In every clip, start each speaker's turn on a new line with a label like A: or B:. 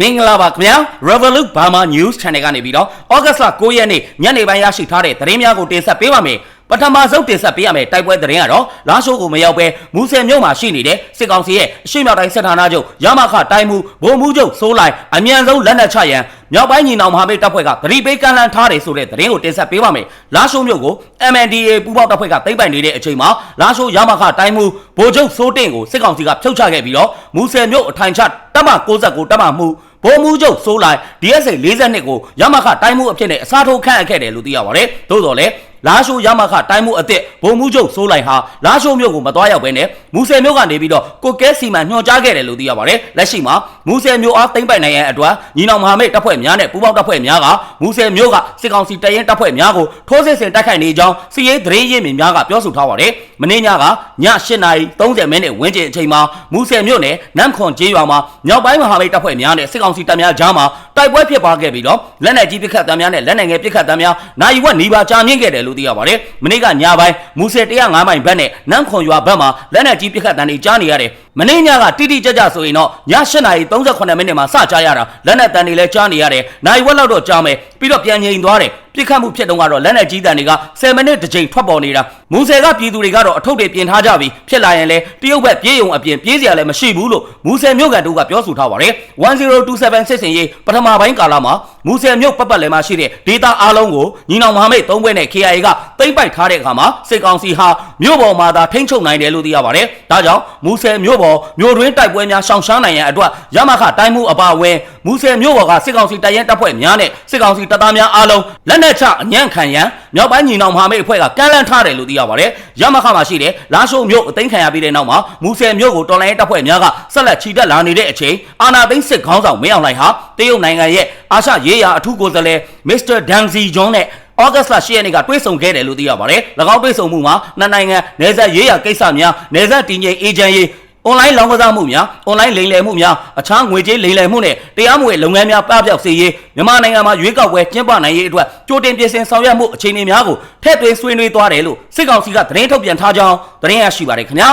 A: မင်္ဂလာပါခင်ဗျာ Revolut Burma News Channel ကနေပြီးတော့ဩဂတ်လ9ရက်နေ့ညနေပိုင်းရရှိထားတဲ့သတင်းများကိုတင်ဆက်ပေးပါမယ် ပထမဆုံးတင်ဆက်ပေးရမယ့်တိုက်ပွဲသတင်းကတော့လာရှိုးကိုမရောက်ပဲမူဆယ်မြို့မှာရှိနေတဲ့စစ်ကောင်စီရဲ့အရှိမြောက်တိုင်းစစ်ဌာနချုပ်ရမခတိုင်းမှုဗိုလ်မှူးချုပ်စိုးလိုက်အမြန်ဆုံးလက်နက်ချရန်မြောက်ပိုင်းညီနောင်မဟာမိတ်တပ်ဖွဲ့ကသတိပေးကမ်းလှမ်းထားတယ်ဆိုတဲ့သတင်းကိုတင်ဆက်ပေးပါမယ်လာရှိုးမြို့ကို MNDA ပူးပေါင်းတပ်ဖွဲ့ကသိမ်းပိုက်နေတဲ့အချိန်မှာလာရှိုးရမခတိုင်းမှုဗိုလ်ချုပ်စိုးတင့်ကိုစစ်ကောင်စီကဖြုတ်ချခဲ့ပြီးတော့မူဆယ်မြို့အထိုင်ချတပ်မ69တပ်မမှုဗိုလ်မှူးချုပ်စိုးလိုက် DSA 42ကိုရမခတိုင်းမှုအဖြစ်နဲ့အစားထိုးခန့်အပ်ခဲ့တယ်လို့သိရပါတယ်။သို့တော်လည်း လာရှိုးရမခတိုင်းမှုအစ်စ်ဗိုလ်မှူးချုပ်စိုးလိုက်ဟာလာရှိုးမြို့ကိုမသွားရောက်ဘဲနဲ့မူဆယ်မြို့ကနေပြီးတော့ကိုကဲစီမံညွှန်ကြားခဲ့တယ်လို့သိရပါတယ်။လက်ရှိမှာမူဆယ်မြို့အားသိမ့်ပိုင်နိုင်ရန်အတွက်ညီနောင်မဟာမိတ်တပ်ဖွဲ့များနဲ့ပူးပေါင်းတပ်ဖွဲ့များကမူဆယ်မြို့ကစစ်ကောင်စီတရင်တပ်ဖွဲ့များကိုထိုးစစ်ဆင်တိုက်ခိုက်နေကြောင်းစီရေးသတင်းရင်းမြစ်များကပြောဆိုထားပါတယ်။မနေ့ညကည8:30မိနစ်ဝန်းကျင်အချိန်မှာမူဆယ်မြို့နယ်နမ်ခွန်ကျေးရွာမှာမြောက်ပိုင်းမဟာမိတ်တပ်ဖွဲ့များနဲ့စစ်ကောင်စီတပ်များကြားမှာတိုက်ပွဲဖြစ်ပွားခဲ့ပြီးတော့လက်နက်ကြီးပစ်ခတ်တမ်းများနဲ့လက်နက်ငယ်ပစ်ခတ်တမ်းများနိုင်ဝက်နီးပါးကြာမြင့်ခဲ့တယ်လို့သိရပါတယ်။မနေ့ကညပိုင်းမူဆယ်105မိုင်ဘက်နဲ့နမ်ခွန်ရွာဘက်မှာလက်နက်ကြီးပစ်ခတ်တမ်းတွေကြားနေရတယ်။ မနေ့ညကတိတိကျကျဆိုရင်တော့ည8:38မိနစ်မှာစကြားရတာလက်နက်တမ်းတွေလည်းကြားနေရတယ်။နိုင်ဝက်လောက်တော့ကြားမယ်ပြီးတော့ပြန်ငြိမ်သွားတယ်။ပြစ်ခတ်မှုဖြစ်တုန်းကတော့လက်နက်ကြီးတန်တွေက10မိနစ်တစ်ချိန်ထွက်ပေါ်နေတာမူဆယ်ကပြည်သူတွေကတော့အထုပ်တွေပြင်ထားကြပြီးဖြစ်လာရင်လည်းတရုတ်ဘက်ပြေးယုံအပြင်ပြေးစရာလည်းမရှိဘူးလို့မူဆယ်မြို့ကန်တို့ကပြောဆိုထားပါတယ်1027စစ်စင်ရေးပထမပိုင်းကာလမှာမူဆယ်မြို့ပတ်ပတ်လည်မှာရှိတဲ့ဒေတာအားလုံးကိုညီနောင်မဟာမိတ်သုံးဘွဲ့နဲ့ KIA ကသိမ့်ပိုက်ထားတဲ့အခါမှာစစ်ကောင်စီဟာမြို့ပေါ်မှာသာထိန်းချုပ်နိုင်တယ်လို့သိရပါတယ်ဒါကြောင့်မူဆယ်မြို့ပေါ်မြို့တွင်းတိုက်ပွဲများရှောင်ရှားနိုင်ရန်အတွက်ရမခတိုင်းမှုအပါအဝင်မူဆယ်မြို့ပေါ်ကစစ်ကောင်စီတပ်ရဲတပ်ဖွဲ့များနဲ့စစ်ကောင်စီတပ်သားများအားလုံးလက်နက်ချအညံ့ခံရန်မြောက်ပိုင်းညီနောင်မဟာမိတ်အဖွဲ့ကကမ်းလှမ်းထားတယ်လို့သိရပါတယ်။ရမခမှာရှိတဲ့လာရှိုးမြို့အသိမ်းခံရပြီးတဲ့နောက်မှာမူဆယ်မြို့ကိုတော်လိုင်းတပ်ဖွဲ့များကဆက်လက်ချီတက်လာနေတဲ့အချိန်အာနာသိန်းစစ်ခေါင်းဆောင်မင်းအောင်လှိုင်ဟာတရုတ်နိုင်ငံရဲ့အာရှရေးရာအထူးကိုယ်စားလှယ်မစ္စတာဒန်ဇီဂျွန်နဲ့ဩဂတ်လ10ရက်နေ့ကတွဲဆုံခဲ့တယ်လို့သိရပါတယ်။၎င်းတွဲဆုံမှုမှာနှစ်နိုင်ငံနယ်စပ်ရေးရာကိစ္စများနယ်စပ်တည်ငြိမ်အေဂျင့်ရေး အွန်လိုင်းလောင်းကစားမှုများအွန်လိုင်းလိမ်လည်မှုများအခြားငွေကြေးလိမ်လည်မှုနဲ့တရားမဝင်လုပ်ငန်းများပပျောက်စေရေးမြန်မာနိုင်ငံမှာရွေးကောက်ပွဲကျင်းပနိုင်ရေးအတွက်ကြိုတင်ပြင်ဆင်ဆောင်ရွက်မှုအခြေအနေများကိုထည့်သွင်းဆွေးနွေးသွားတယ်လို့စစ်ကောင်စီကသတင်းထုတ်ပြန်ထားကြောင်းသတင်းရရှိပါတယ်ခင်ဗျာ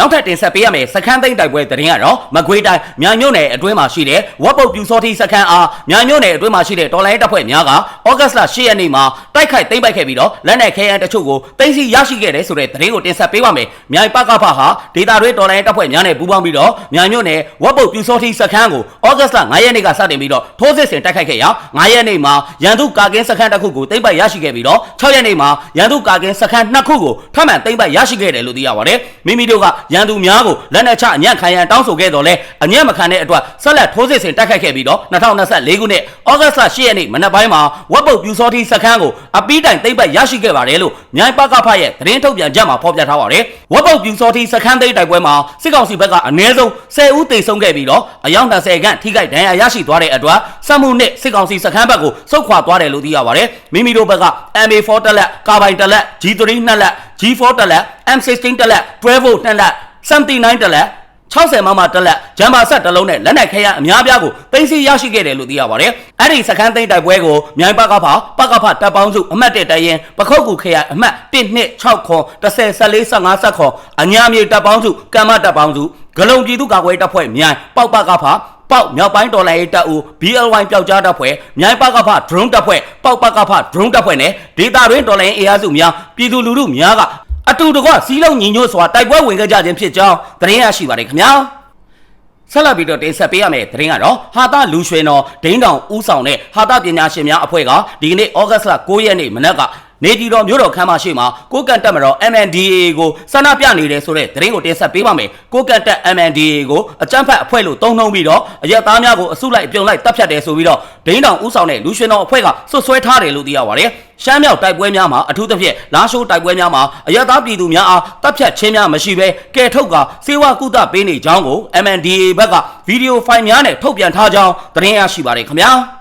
A: နောက်ထပ်တင်ဆက်ပေးရမယ်စခန်းသိမ်းတိုက်ပွဲသတင်းကတော့မကွေးတိုင်းမြိုင်မြို့နယ်အတွင်းမှာရှိတဲ့ဝက်ပုတ်ပြူစောတိစခန်းအားမြိုင်မြို့နယ်အတွင်းမှာရှိတဲ့တော်လိုင်းတပ်ဖွဲ့များကဩဂတ်လ10ရက်နေ့မှာတိုက်ခိုက်သိမ်းပိုက်ခဲ့ပြီးတော့လက်နက်ခဲယမ်းတချို့ကိုသိမ်းဆည်းရရှိခဲ့တယ်ဆိုတဲ့သတင်းကိုတင်ဆက်ပေးပါမယ်မြိုင်ပကဖဟာဒေတာတွင်းတော်လိုင်းတပ်ဖွဲ့များနဲ့ပူးပေါင်းပြီးတော့မြိုင်မြို့နယ်ဝက်ပုတ်ပြူစောတိစခန်းကိုဩဂတ်လ9ရက်နေ့ကစတင်ပြီးတော့ထိုးစစ်ဆင်တိုက်ခိုက်ခဲ့ရာ9ရက်နေ့မှာရန်သူကာကင်းစခန်းတစ်ခုကိုသိမ်းပိုက်ရရှိခဲ့ပြီးတော့6ရက်နေ့မှာရန်သူကာကင်းစခန်းနှစ်ခုကိုထပ်မံသိမ်းပိုက်ရရှိခဲ့တယ်လို့သိရပါတယ်မိမိတို့ကရန်သူများကိုလက်နက်ချအညံ့ခံရန်တောင်းဆိုခဲ့တော်လဲအညံ့မခံတဲ့အတွက်ဆက်လက်ထိုးစစ်ဆင်တိုက်ခိုက်ခဲ့ပြီးတော့2024ခုနှစ်ဩဂတ်လ10ရက်နေ့မနက်ပိုင်းမှာဝက်ပုတ်ပြူစောတိစခန်းကိုအပီးတိုင်သိမ်းပိုက်ရရှိခဲ့ပါတယ်လို့မြိုင်ပကဖရဲ့သတင်းထုတ်ပြန်ချက်မှာဖော်ပြထားပါတယ်ဝက်ပုတ်ပြူစောတိစခန်းသိမ်းတိုက်ပွဲမှာစစ်ကောင်စီဘက်ကအနည်းဆုံး10ဦးသေဆုံးခဲ့ပြီးတော့အယောက်20ခန့်ထိခိုက်ဒဏ်ရာရရှိသွားတဲ့အတွက်စက်မှုနဲ့စစ်ကောင်စီစခန်းဘက်ကိုဆုတ်ခွာသွားတယ်လို့သိရပါတယ်မိမိတို့ဘက်က MA4 တက်လက်ကာဘိုင်တက်လက် G3 နှစ်လက် G4 တက်လက် M16 တက်လက်12 volt နှစ်လက်79တက်လက်60မမတက်လက်ဂျမ်ဘာဆက်တစ်လုံးနဲ့လက်နက်ခဲယမ်းအများပြားကိုသိမ်းဆည်းရရှိခဲ့တယ်လို့သိရပါတယ်။အဲ့ဒီစခန်းသိမ်းတိုက်ပွဲကိုမြိုင်ပကဖပကဖတပ်ပေါင်းစုအမှတ်1တရင်ပခုတ်ကူခရိုင်အမှတ်1 2 6ခွန်10 14 15ဆက်ခွန်အညာမြေတပ်ပေါင်းစုကမ္မတပ်ပေါင်းစုဂလုံပြည်သူ့ကာကွယ်တပ်ဖွဲ့မြိုင်ပေါက်ပကဖ ပေါက်မြောက်ပိုင်းတော်လိုင်းရေးတပ်ဦး BLY ပျောက်ကြားတပ်ဖွဲ့မြိုင်ပကဖ drone တပ်ဖွဲ့ပေါက်ပကဖ drone တပ်ဖွဲ့နဲ့ဒေတာတွင်တော်လိုင်းရေးအားစုများပြည်သူလူထုများကအတူတကွစီးလုံးညီညွတ်စွာတိုက်ပွဲဝင်ခဲ့ကြခြင်းဖြစ်ကြောင်းသတင်းရရှိပါတယ်ခင်ဗျာဆက်လက်ပြီးတော့တင်ဆက်ပေးရမယ့်သတင်းကတော့ဟာတာလူရွှေတော်ဒိန်းတောင်ဦးဆောင်တဲ့ဟာတာပညာရှင်များအဖွဲ့ကဒီကနေ့ဩဂတ်လ9ရက်နေ့မနက်က နေပြည်တော်မြို့တော်ခမ်းမရှိမှာကိုကန့်တက်မတော် MNDAA ကိုဆန္ဒပြနေတယ်ဆိုတဲ့သတင်းကိုတင်ဆက်ပေးပါမယ်ကိုကန့်တက် MNDAA ကိုအကြမ်းဖက်အဖွဲ့လို့တုံ့နှုံပြီးတော့အရက်သားများကိုအစုလိုက်အပြုံလိုက်တပ်ဖြတ်တယ်ဆိုပြီးတော့ဒိန်းတောင်ဦးဆောင်တဲ့လူရွှေတော်အဖွဲ့ကဆွဆွဲထားတယ်လို့သိရပါတယ်ရှမ်းမြောက်တိုက်ပွဲများမှာအထူးသဖြင့်လာရှိုးတိုက်ပွဲများမှာအရသာပြည်သူများအားတပ်ဖြတ်ခြင်းများမရှိဘဲကဲထုတ်ကစေဝါကုသပေးနေကြောင်းကို MNDAA ဘက်ကဗီဒီယိုဖိုင်များနဲ့ထုတ်ပြန်ထားကြောင်းသတင်းရရှိပါတယ်ခင်ဗျာ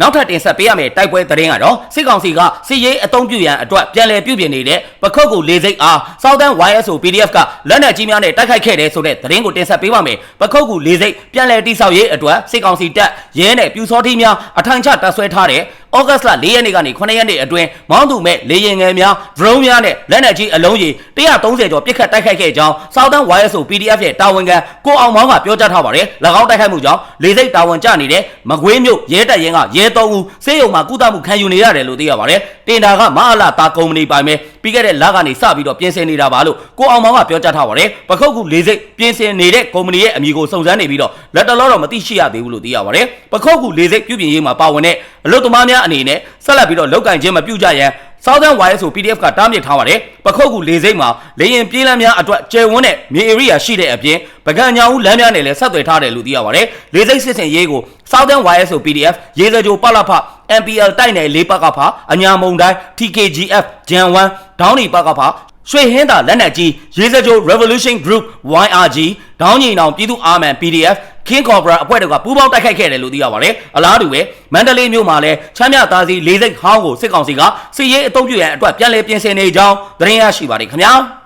A: နောက်ထပ်တင်ဆက်ပေးရမယ့်တိုက်ပွဲသတင်းကတော့စစ်ကောင်စီကစစ်ရေးအုံပြုရန်အတွက်ပြန်လည်ပြုပြင်နေတဲ့ပခုတ်ကူလေစိတ်အား Southern YSO PDF ကလက်နက်ကြီးများနဲ့တိုက်ခိုက်ခဲ့တဲ့ဆိုတဲ့သတင်းကိုတင်ဆက်ပေးပါမယ်ပခုတ်ကူလေစိတ်ပြန်လည်တိဆောက်ရေးအတွက်စစ်ကောင်စီတပ်ရဲနဲ့ပြူစောထီးများအထိုင်ချတပ်ဆွဲထားတဲ့ ဩဂတ်လ၄ရက်နေ့ကနေ9ရက်နေ့အတွင်းမောင်းသူမဲ့လေရင်ငယ်များ drone များနဲ့လက်နက်ကြီးအလုံးကြီး130ကျော်ပစ်ခတ်တိုက်ခိုက်ခဲ့ကြောင်း Southern YSO PDF ရဲ့တာဝန်ခံကိုအောင်မောင်းကပြောကြားထားပါတယ်။၎င်းတိုက်ခိုက်မှုကြောင့်လေစိတ်တာဝန်ကျနေတဲ့မကွေးမြို့ရဲတပ်ရင်းကရဲတော်ဦးစေယုံမှာကုသမှုခံယူနေရတယ်လို့သိရပါတယ်။ တင်တာကမဟာလာတာကုမ္ပဏီပိုင်ပဲပြီးခဲ့တဲ့လကနေစပြီးတော့ပြင်ဆင်နေတာပါလို့ကိုအောင်မောင်ကပြောကြားထားပါတယ်။ပခုတ်ကူလေစိတ်ပြင်ဆင်နေတဲ့ကုမ္ပဏီရဲ့အမည်ကိုစုံစမ်းနေပြီးတော့လက်တလောတော့မသိရှိရသေးဘူးလို့သိရပါတယ်။ပခုတ်ကူလေစိတ်ပြုပြင်ရေးမှာပါဝင်တဲ့အလုပ်သမားများအနေနဲ့ဆက်လက်ပြီးတော့လောက်ကင်ခြင်းမပြုကြရန် Southern Wire ဆို PDF ကတားမြစ်ထားပါတယ်။ပခုတ်ကူလေစိတ်မှာလေရင်ပြေးလမ်းများအတွက်ကျယ်ဝန်းတဲ့မြေ area ရှိတဲ့အပြင်ပကံညာဦးလမ်းများနဲ့လည်းဆက်သွယ်ထားတယ်လို့သိရပါတယ်။လေစိတ်စစ်စင်ရေးကို Southern Wire ဆို PDF ရေစကြိုပလဖ MPL တိုက်နယ်လေးပတ်ကဖအညာမုံတိုင်း TKGF ဂျန်1ဒေါင်းနီပတ်ကဖရွှေဟင်းသာလက်နက်ကြီးရေစကြို Revolution Group YRG ဒေါင်းညီနောင်ပြည်သူ့အာမန် PDF King Cobra အဖွဲ့တို့ကပူးပေါင်းတိုက်ခိုက်ခဲ့တယ်လို့သိရပါတယ်။အလားတူပဲမန္တလေးမြို့မှာလည်းချမ်းမြသားစီလေးစိတ်ဟောင်းကိုစစ်ကောင်စီကစစ်ရေးအုံပြုရန်အတွက်ပြန်လည်ပြင်ဆင်နေကြောင်းသတင်းရရှိပါတယ်ခင်ဗျာ။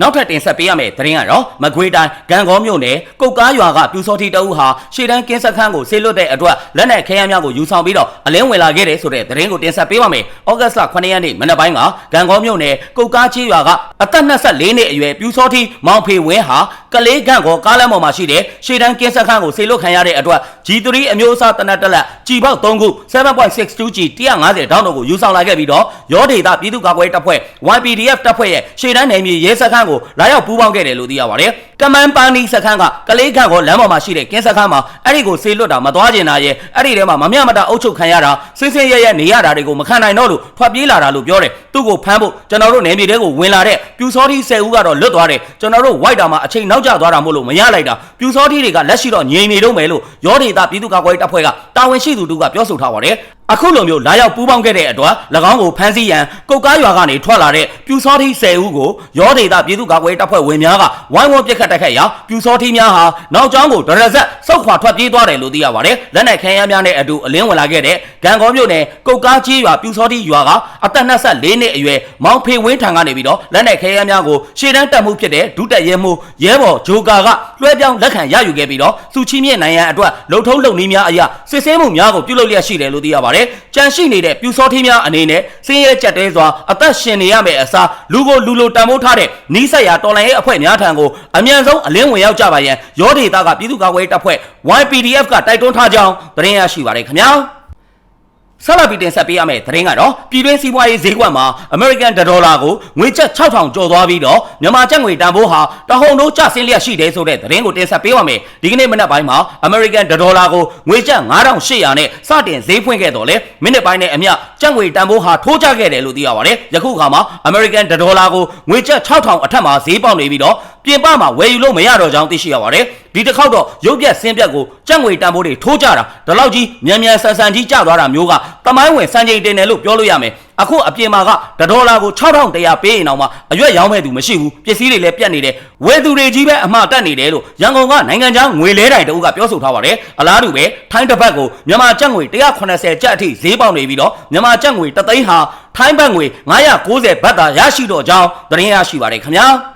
A: နောက်ထပ်တင်ဆက်ပေးရမယ့်သတင်းကတော့မကွေးတိုင်းဂံကောမြို့နယ်ကုတ်ကားရွာကပြူစောတိတအုပ်ဟာရှေ့တန်းကင်းစခန်းကိုဆေးလွတ်တဲ့အတွက်လက်နက်ခဲယမ်းများကိုယူဆောင်ပြီးတော့အလင်းဝင်လာခဲ့တယ်ဆိုတဲ့သတင်းကိုတင်ဆက်ပေးပါမယ်။ဩဂတ်စ်လ9ရက်နေ့မနက်ပိုင်းကဂံကောမြို့နယ်ကုတ်ကားချေးရွာကအသက်24နှစ်အရွယ်ပြူစောတိမောင်ဖေဝင်းဟာ ကလေးဂံကောကားလမ်းပေါ်မှာရှိတဲ့ရှေ့တန်းကင်းစခန်းကိုဆေးလွတ်ခံရတဲ့အတွက် G3 အမျိုးအစားတနက်တက်လက်ကြီးပေါက်3ခု 7.62G 150ဒေါင်းတို့ကိုယူဆောင်လာခဲ့ပြီးတော့ရောဒေတာပြည်သူ့ကာကွယ်တပ်ဖွဲ့ YPDF တပ်ဖွဲ့ရဲ့ရှေ့တန်းနယ်မြေရဲစခန်းကိုလာရောက်ပူးပေါင်းခဲ့တယ်လို့သိရပါတယ်။ကမန်ပန်နီစခန်းကကလေးခန့်ကိုလမ်းပေါ်မှာရှိတဲ့ကင်းစခန်းမှာအဲ့ဒီကိုဆေးလွတ်တာမသွားကျင်တာရဲ့အဲ့ဒီထဲမှာမမျှမတအုပ်ချုပ်ခံရတာစင်းစင်းရဲရဲနေရတာတွေကိုမခံနိုင်တော့လို့ထွက်ပြေးလာတာလို့ပြောတယ်။သူ့ကိုဖမ်းဖို့ကျွန်တော်တို့နယ်မြေတဲကိုဝင်လာတဲ့ပြူစောတိ10ဦးကတော့လွတ်သွားတယ်။ကျွန်တော်တို့ဝိုက်တာမှာအချိန်နောက်ကျသွားတာမို့လို့မရလိုက်တာပြူစောတိတွေကလက်ရှိတော့ငြိမ်နေတော့မယ်လို့ရောဒေတာပြည်သူ့ကာကွယ်ရေးတပ်ဖွဲ့ကတာဝန်ရှိသူတို့ကပြောဆိုထားပါတယ်။ အခုလိုမျိုးလာရောက်ပူးပေါင်းခဲ့တဲ့အတွက်၎င်းကိုဖမ်းဆီးရန်ကုတ်ကားရွာကနေထွက်လာတဲ့ပြူစောတိ10ဦးကိုရောဒေတာပြည်သူ့ကာကွယ်ရေးတပ်ဖွဲ့ဝင်များကဝိုင်းဝန်းပစ်ခတ်တိုက်ခိုက်ရာပြူစောတိများဟာနောက်ကျောင်းကိုဒရဇက်စောက်ခွာထွက်ပြေးသွားတယ်လို့သိရပါတယ်။လက်နက်ခဲယမ်းများနဲ့အတူအလင်းဝင်လာခဲ့တဲ့ဂံကောမြို့နယ်ကုတ်ကားကြီးရွာပြူစောတိရွာကအသက်24နှစ်အရွယ်မောင်ဖေဝင်းထံကနေပြီးတော့လက်နက်ခဲယမ်းများကိုရှေ့တန်းတက်မှုဖြစ်တဲ့ဒုတက်ရဲမှုရဲဘော်ဂျိုကာကလွှဲပြောင်းလက်ခံရယူခဲ့ပြီးတော့စုချီမြင့်နိုင်ရန်အတွက်လုံထုံးလုံနည်းများအရာစစ်ဆေးမှုများကိုပြုလုပ်လျက်ရှိတယ်လို့သိရပါတယ်။ကြန့်ရှိနေတဲ့ပြူစောထီးများအနေနဲ့စင်းရဲကြက်တဲစွာအသက်ရှင်နေရမယ့်အစားလူကိုလူလိုတန်ဖိုးထားတဲ့နီးစက်ရာတော်လိုင်းရဲ့အဖွဲ့များထံကိုအမြန်ဆုံးအလင်းဝင်ရောက်ကြပါရန်ရောဒေတာကပြည်သူ့ကာကွယ်ရေးတပ်ဖွဲ့ YPDF ကတိုက်တွန်းထားကြောင်းသတင်းရရှိပါတယ်ခင်ဗျာ။ ဆက်လက်ပြီးတင်ဆက်ပေးရမယ့်သတင်းကတော့ပြည်တွင်းစီးပွားရေးဈေးကွက်မှာ American ဒေါ်လာကိုငွေကျပ်6000ကျော်သွားပြီးတော့မြန်မာကျပ်ငွေတန်ဖိုးဟာတဟုန်တို့ကျဆင်းလျက်ရှိတယ်ဆိုတဲ့သတင်းကိုတင်ဆက်ပေးပါမယ်ဒီကနေ့မနက်ပိုင်းမှာ American ဒေါ်လာကိုငွေကျပ်9800နဲ့စတင်ဈေးဖွင့်ခဲ့တော့လေမိနစ်ပိုင်းနဲ့အမျှကျပ်ငွေတန်ဖိုးဟာထိုးကျခဲ့တယ်လို့သိရပါတယ်ယခုအခါမှာ American ဒေါ်လာကိုငွေကျပ်6000အထက်မှာဈေးပေါက်နေပြီးတော့ပြင်ပမှာဝယ်ယူလို့မရတော့ကြောင်းသိရှိရပါတယ် ဒီတစ်ခေါက်တော့ရုပ်ပြက်ဆင်းပြက်ကိုကြက်ငွေတန်ဖိုးတွေထိုးကြတာဒီလောက်ကြီးမြန်မြန်ဆန်ဆန်ကြီးကျသွားတာမျိုးကတမိုင်းဝင်စံချိန်တင်တယ်လို့ပြောလို့ရမယ်အခုအပြင်မှာကဒေါ်လာကို6100ပေးရင်တော့မှအရွက်ရောင်းမဲ့သူမရှိဘူးပစ္စည်းတွေလည်းပြတ်နေတယ်ဝယ်သူတွေကြီးပဲအမှားတက်နေတယ်လို့ရန်ကုန်ကနိုင်ငံခြားငွေလဲတိုင်တူကပြောဆိုထားပါတယ်အလားတူပဲထိုင်းတစ်ပတ်ကိုမြန်မာကျပ်ငွေ180ကျပ်အထိဈေးပေါက်နေပြီးတော့မြန်မာကျပ်ငွေတသိန်းဟာထိုင်းဘတ်ငွေ990ဘတ်သာရရှိတော့ကြောင်းသတင်းရရှိပါတယ်ခင်ဗျာ